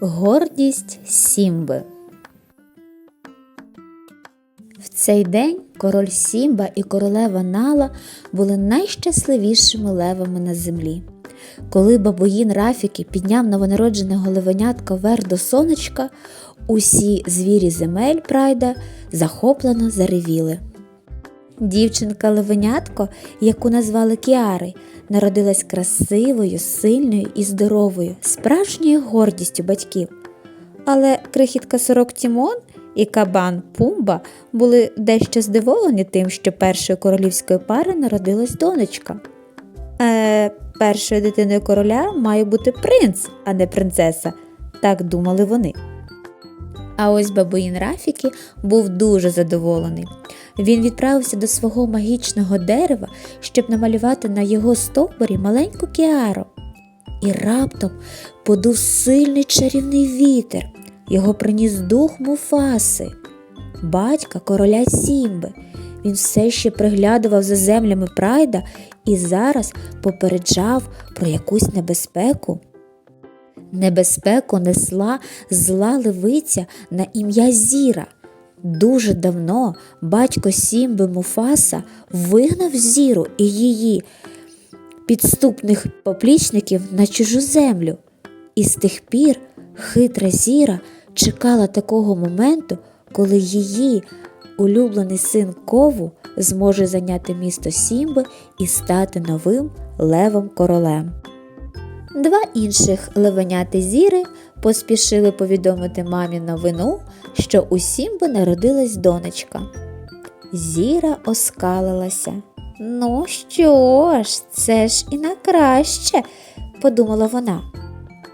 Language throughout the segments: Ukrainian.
Гордість Сімби. В цей день король Сімба і королева Нала були найщасливішими левами на землі. Коли бабуїн Рафіки підняв новонароджене головенятко вверх до сонечка, усі звірі земель Прайда захоплено заревіли. Дівчинка левенятко, яку назвали Кіари, народилась красивою, сильною і здоровою, справжньою гордістю батьків. Але крихітка сорок Тімон і кабан Пумба були дещо здивовані тим, що першої королівської пари народилась донечка. Е, першою дитиною короля має бути принц, а не принцеса, так думали вони. А ось бабуїн Рафіки був дуже задоволений. Він відправився до свого магічного дерева, щоб намалювати на його стовбурі маленьку кіару. І раптом подув сильний чарівний вітер. Його приніс дух Муфаси, батька короля Сімби. Він все ще приглядував за землями Прайда і зараз попереджав про якусь небезпеку. Небезпеку несла зла левиця на ім'я Зіра. Дуже давно батько Сімби Муфаса вигнав Зіру і її підступних поплічників на чужу землю. І з тих пір хитра Зіра чекала такого моменту, коли її улюблений син Кову зможе зайняти місто Сімби і стати новим левом королем. Два інших левеняти зіри поспішили повідомити мамі новину, що у Сімби народилась донечка. Зіра оскалилася. Ну що ж, це ж і на краще, подумала вона.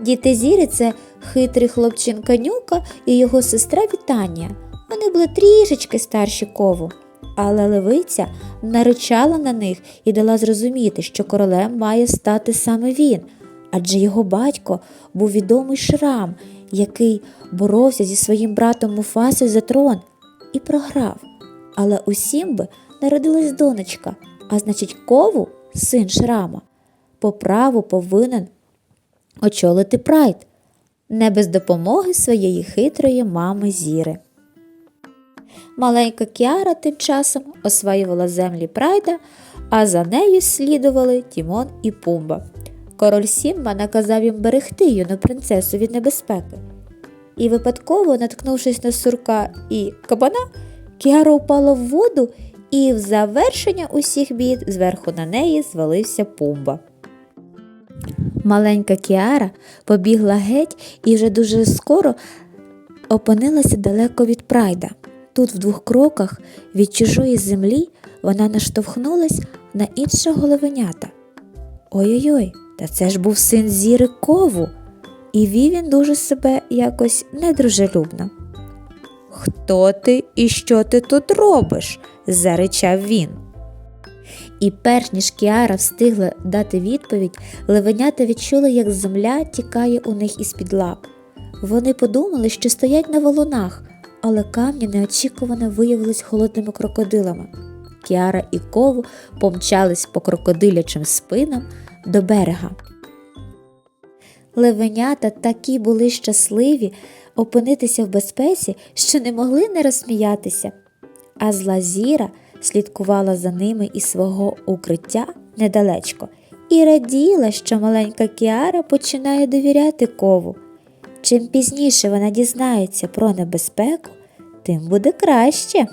Діти Зіри це хитрий хлопчинка Нюка і його сестра Вітання. Вони були трішечки старші кову. Але левиця наричала на них і дала зрозуміти, що королем має стати саме він, адже його батько був відомий Шрам, який боровся зі своїм братом Муфасою за трон і програв. Але у Сімби народилась донечка, а значить, кову, син Шрама, по праву повинен очолити прайд, не без допомоги своєї хитрої мами Зіри. Маленька Кіара тим часом осваювала землі прайда, а за нею слідували Тімон і Пумба. Король Сімба наказав їм берегти юну принцесу від небезпеки. І випадково, наткнувшись на сурка і кабана, Кіара упала в воду, і в завершення усіх бід зверху на неї звалився Пумба. Маленька Кіара побігла геть і вже дуже скоро опинилася далеко від прайда. Тут, в двох кроках від чужої землі, вона наштовхнулась на інше головенята. Ой-ой-ой, та це ж був син Зіри Кову, і вів він дуже себе якось недружелюбно. Хто ти і що ти тут робиш? заричав він. І перш ніж Кіара встигла дати відповідь, левенята відчули, як земля тікає у них із-під лап. Вони подумали, що стоять на валунах, але камні неочікувано виявились холодними крокодилами. Кіара і кову помчались по крокодилячим спинам до берега. Левенята такі були щасливі опинитися в безпеці, що не могли не розсміятися, а зла зіра слідкувала за ними із свого укриття недалечко і раділа, що маленька Кіара починає довіряти кову. Чим пізніше вона дізнається про небезпеку, тим буде краще.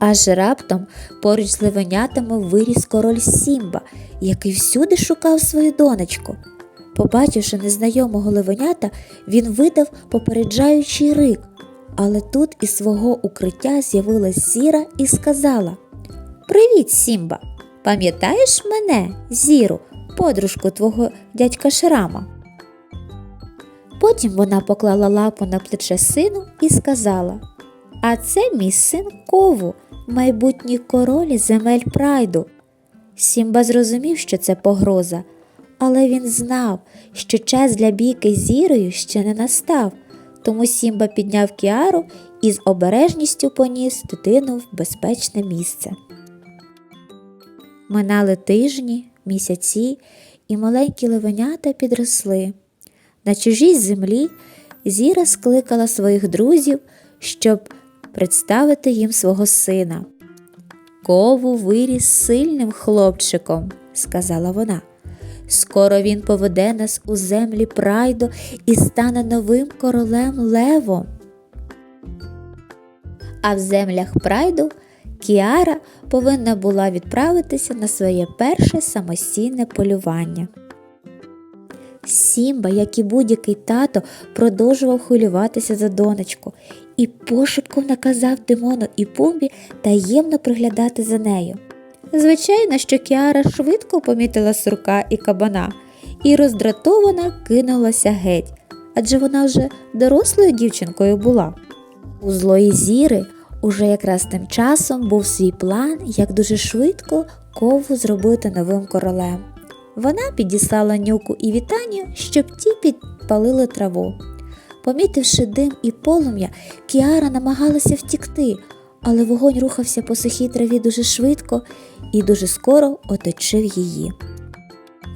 Аж раптом поруч з левенятами виріс король Сімба, який всюди шукав свою донечку. Побачивши незнайомого левенята, він видав попереджаючий рик, але тут із свого укриття з'явилась Зіра і сказала Привіт, Сімба! Пам'ятаєш мене, Зіру, подружку твого дядька Шрама? Потім вона поклала лапу на плече сину і сказала А це мій син Кову, майбутній король земель прайду. Сімба зрозумів, що це погроза, але він знав, що час для бійки з зірою ще не настав, тому Сімба підняв кіару і з обережністю поніс дитину в безпечне місце. Минали тижні, місяці, і маленькі левенята підросли. На чужій землі Зіра скликала своїх друзів, щоб представити їм свого сина. Кову виріс сильним хлопчиком, сказала вона. Скоро він поведе нас у землі прайду і стане новим королем Левом. А в землях прайду Кіара повинна була відправитися на своє перше самостійне полювання. Сімба, як і будь-який тато, продовжував хвилюватися за донечку і пошепком наказав Димону і Пумбі таємно приглядати за нею. Звичайно, що Кіара швидко помітила сурка і кабана і роздратована кинулася геть, адже вона вже дорослою дівчинкою була. У злої зіри уже якраз тим часом був свій план, як дуже швидко кову зробити новим королем. Вона підіслала нюку і вітанню, щоб ті підпалили траву. Помітивши дим і полум'я, Кіара намагалася втікти, але вогонь рухався по сухій траві дуже швидко і дуже скоро оточив її.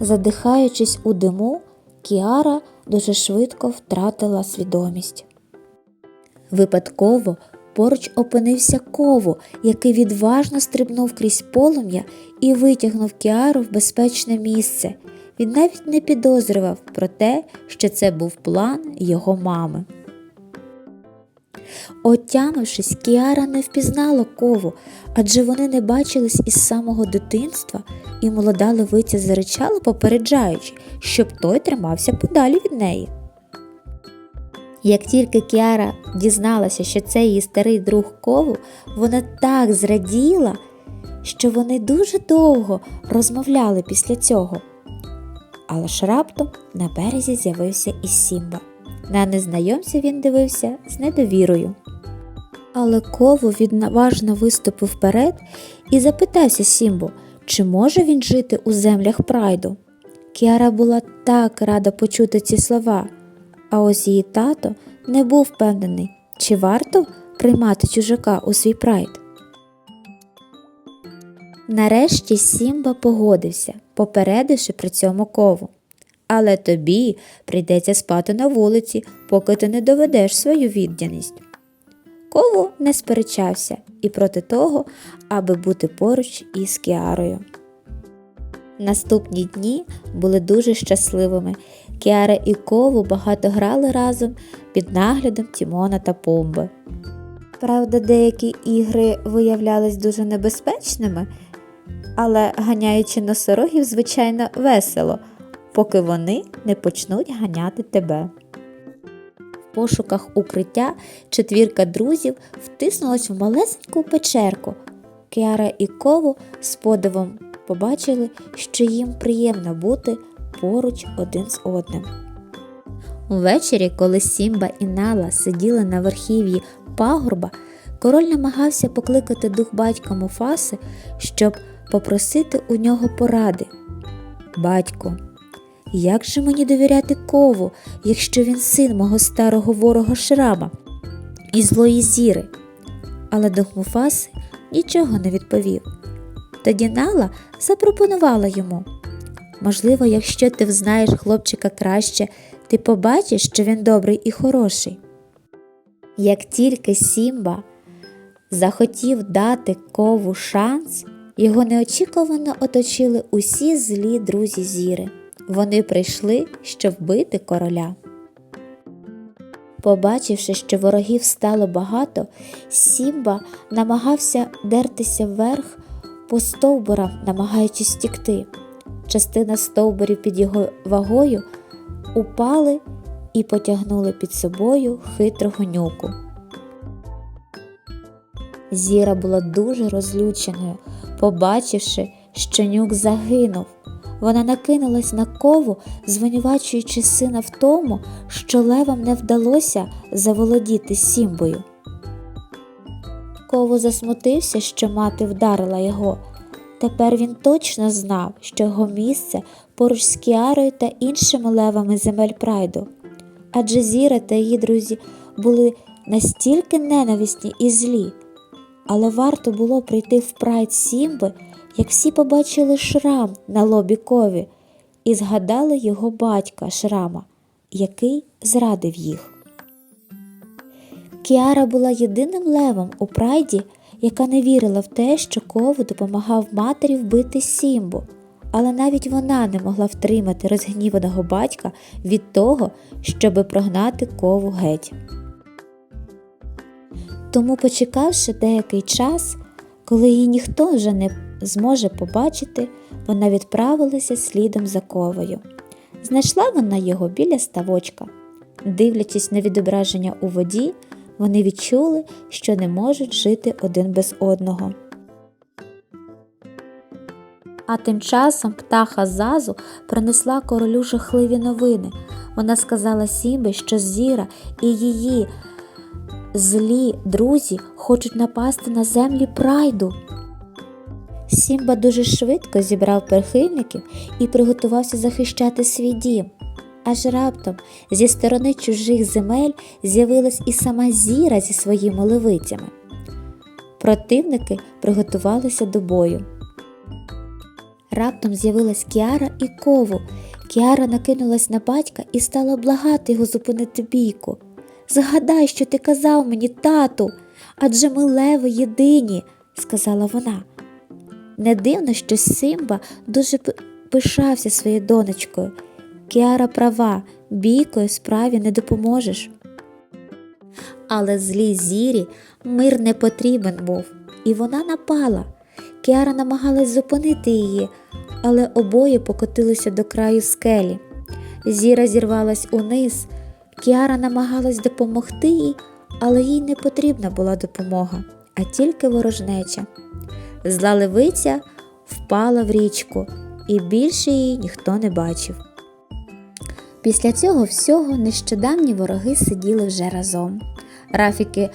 Задихаючись у диму, Кіара дуже швидко втратила свідомість. Випадково поруч опинився кову, який відважно стрибнув крізь полум'я і витягнув Кіару в безпечне місце. Він навіть не підозрював про те, що це був план його мами. Отямившись, Кіара не впізнала кову, адже вони не бачились із самого дитинства, і молода левиця заричала, попереджаючи, щоб той тримався подалі від неї. Як тільки Кіара дізналася, що це її старий друг кову, вона так зраділа, що вони дуже довго розмовляли після цього. Але ж раптом на березі з'явився і Сімба. На незнайомця він дивився з недовірою. Але кову відважно виступив вперед і запитався Сімбу, чи може він жити у землях прайду. Кіара була так рада почути ці слова, а ось її тато не був впевнений, чи варто приймати чужака у свій прайд. Нарешті Сімба погодився, попередивши при цьому кову. Але тобі прийдеться спати на вулиці, поки ти не доведеш свою відданість. Кову не сперечався і проти того, аби бути поруч із Кіарою. Наступні дні були дуже щасливими. Кіара і Кову багато грали разом під наглядом Тімона та Пумби. Правда, деякі ігри виявлялись дуже небезпечними, але ганяючи носорогів, звичайно, весело, поки вони не почнуть ганяти тебе. В пошуках укриття четвірка друзів втиснулась в малесеньку печерку. Кіара і Кову з подивом побачили, що їм приємно бути поруч один з одним. Увечері, коли Сімба і Нала сиділи на верхів'ї пагорба, король намагався покликати дух батька Муфаси, щоб попросити у нього поради. Батько, як же мені довіряти кову, якщо він син мого старого ворога Шрама і злої зіри? Але дух Муфаси нічого не відповів. Тоді Нала запропонувала йому. Можливо, якщо ти взнаєш хлопчика краще, ти побачиш, що він добрий і хороший. Як тільки Сімба захотів дати кову шанс, його неочікувано оточили усі злі друзі зіри. Вони прийшли, щоб вбити короля. Побачивши, що ворогів стало багато, Сімба намагався дертися вверх по стовбурам, намагаючись тікти. Частина стовбурів під його вагою упали і потягнули під собою хитрого нюку. Зіра була дуже розлюченою, побачивши, що нюк загинув. Вона накинулась на кову, звинувачуючи сина в тому, що левам не вдалося заволодіти сімбою. Кову засмутився, що мати вдарила його. Тепер він точно знав, що його місце поруч з Кіарою та іншими левами земель прайду. Адже Зіра та її друзі були настільки ненависні і злі. Але варто було прийти в прайд Сімби, як всі побачили шрам на лобі кові і згадали його батька Шрама який зрадив їх. Кіара була єдиним левом у прайді, яка не вірила в те, що кову допомагав матері вбити Сімбу, але навіть вона не могла втримати розгніваного батька від того, щоби прогнати кову геть. Тому, почекавши деякий час, коли її ніхто вже не зможе побачити, вона відправилася слідом за ковою. Знайшла вона його біля ставочка. Дивлячись на відображення у воді, вони відчули, що не можуть жити один без одного. А тим часом птаха Зазу принесла королю жахливі новини. Вона сказала Сімбі, що Зіра і її злі друзі хочуть напасти на землі прайду. Сімба дуже швидко зібрав прихильників і приготувався захищати свій дім. Аж раптом зі сторони чужих земель з'явилась і сама зіра зі своїми левицями. Противники приготувалися до бою. Раптом з'явилась Кіара і кову. Кіара накинулась на батька і стала благати його зупинити бійку. Згадай, що ти казав мені, тату, адже ми леви єдині, сказала вона. Не дивно, що Симба дуже пишався своєю донечкою. Кіара права, бійкою справі не допоможеш. Але злій зірі мир не потрібен був, і вона напала. Кіара намагалась зупинити її, але обоє покотилися до краю скелі. Зіра зірвалась униз. Кіара намагалась допомогти їй, але їй не потрібна була допомога, а тільки ворожнеча. Зла левиця впала в річку, і більше її ніхто не бачив. Після цього всього нещодавні вороги сиділи вже разом. Рафіки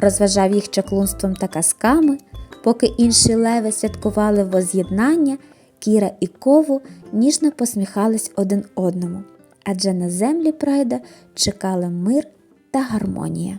розважав їх чаклунством та казками, поки інші леви святкували воз'єднання, Кіра і Кову ніжно посміхались один одному, адже на землі прайда чекали мир та гармонія.